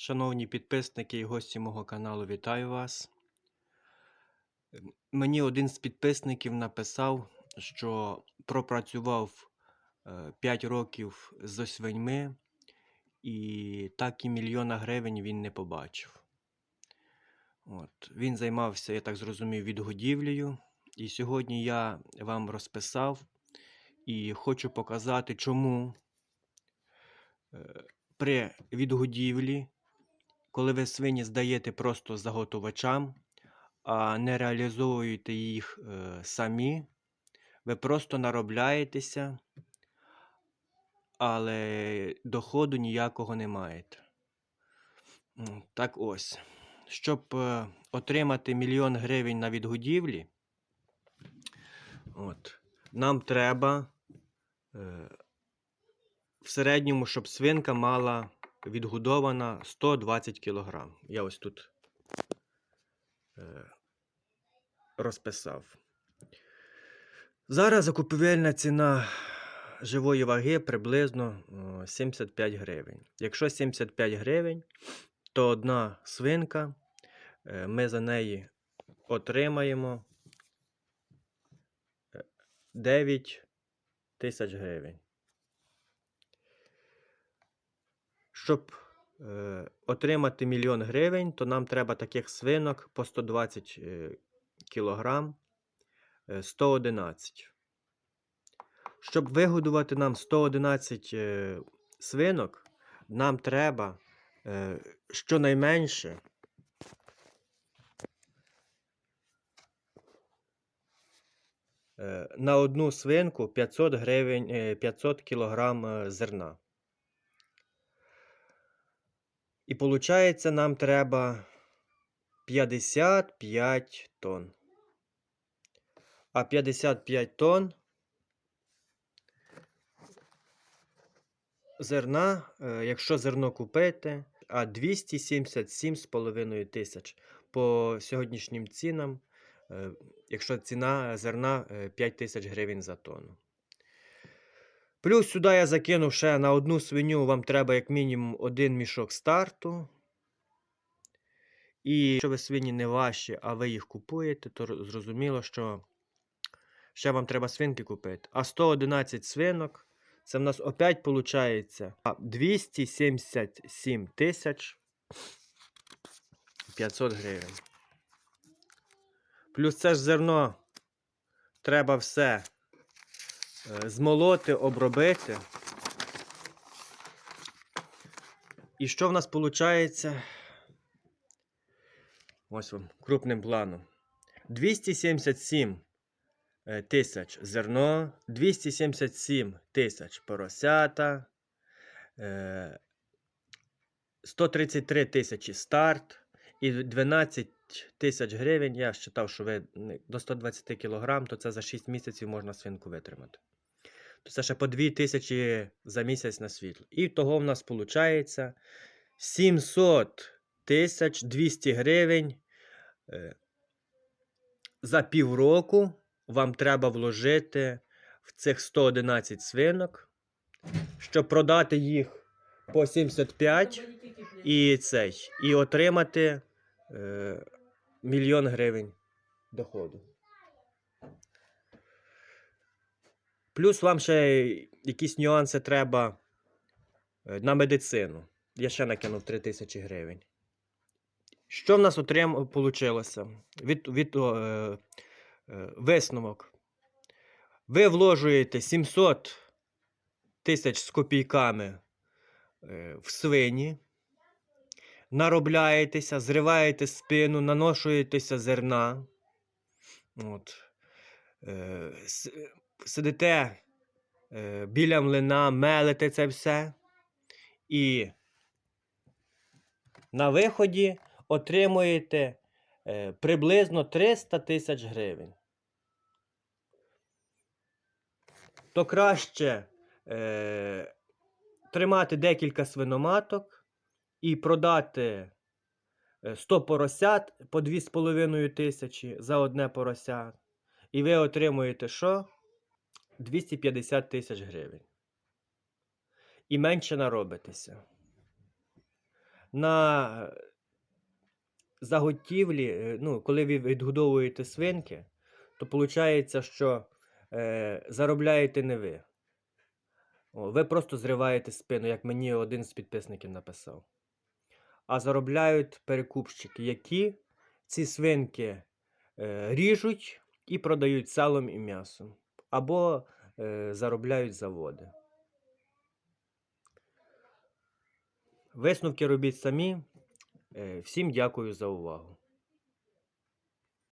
Шановні підписники і гості мого каналу, вітаю вас. Мені один з підписників написав, що пропрацював 5 років з свиньми, і так і мільйона гривень він не побачив. От. Він займався, я так зрозумів, відгодівлею. І сьогодні я вам розписав і хочу показати, чому е, при відгодівлі коли ви свині здаєте просто заготовачам, а не реалізовуєте їх е, самі, ви просто наробляєтеся, але доходу ніякого не маєте. Так ось, щоб е, отримати мільйон гривень на відгодівлі, от, нам треба е, в середньому, щоб свинка мала відгодована 120 кг. Я ось тут е, розписав. Зараз закупівельна ціна живої ваги приблизно е, 75 гривень. Якщо 75 гривень, то одна свинка, е, ми за неї отримаємо е, 9 тисяч гривень. Щоб е, отримати мільйон гривень, то нам треба таких свинок по 120 е, кілограм е, 111. Щоб вигодувати нам 111 е, свинок, нам треба е, щонайменше е, на одну свинку 500 гривень, е, 500 кілограм е, зерна. І виходить, нам треба 55 тонн. А 55 тонн зерна, е, якщо зерно купити, а 277,5 тисяч по сьогоднішнім цінам, е, якщо ціна зерна е, 5 тисяч гривень за тонну. Плюс сюди я закинув ще на одну свиню, вам треба як мінімум один мішок старту. І якщо ви свині не ваші, а ви їх купуєте, то зрозуміло, що ще вам треба свинки купити. А 111 свинок, це в нас опять виходить 277 тисяч 500 гривень. Плюс це ж зерно треба все змолоти, обробити. І що в нас виходить? Ось вам крупним планом. 277 е, тисяч зерно, 277 тисяч поросята, е, 133 тисячі старт і 12 тисяч гривень. Я вважав, що ви до 120 кг, то це за 6 місяців можна свинку витримати. То це ще по 2 тисячі за місяць на світло. І того в нас виходить 700 тисяч 200 гривень. е, За півроку вам треба вложити в цих 111 свинок, щоб продати їх по 75 і цей, і отримати е, мільйон гривень доходу. Плюс вам ще якісь нюанси треба е, на медицину. Я ще накинув 3 тисячі гривень. Що в нас отрим... получилося? Від, від е, е, висновок. Ви вложуєте 700 тисяч з копійками е, в свині, наробляєтеся, зриваєте спину, наношуєтеся зерна. От. Е, сидите е, біля млина, мелите це все. І на виході отримуєте е, приблизно 300 тисяч гривень. То краще е, тримати декілька свиноматок і продати е, 100 поросят по 2,5 тисячі за одне порося. І ви отримуєте що? 250 тисяч гривень. І менше наробитеся. на е, заготівлі, е, ну, коли ви відгодовуєте свинки, то виходить, що е, заробляєте не ви. Ви просто зриваєте спину, як мені один з підписників написав. А заробляють перекупщики, які ці свинки е, ріжуть і продають салом і м'ясом. Або е, заробляють заводи. Висновки робіть самі. Е, всім дякую за увагу.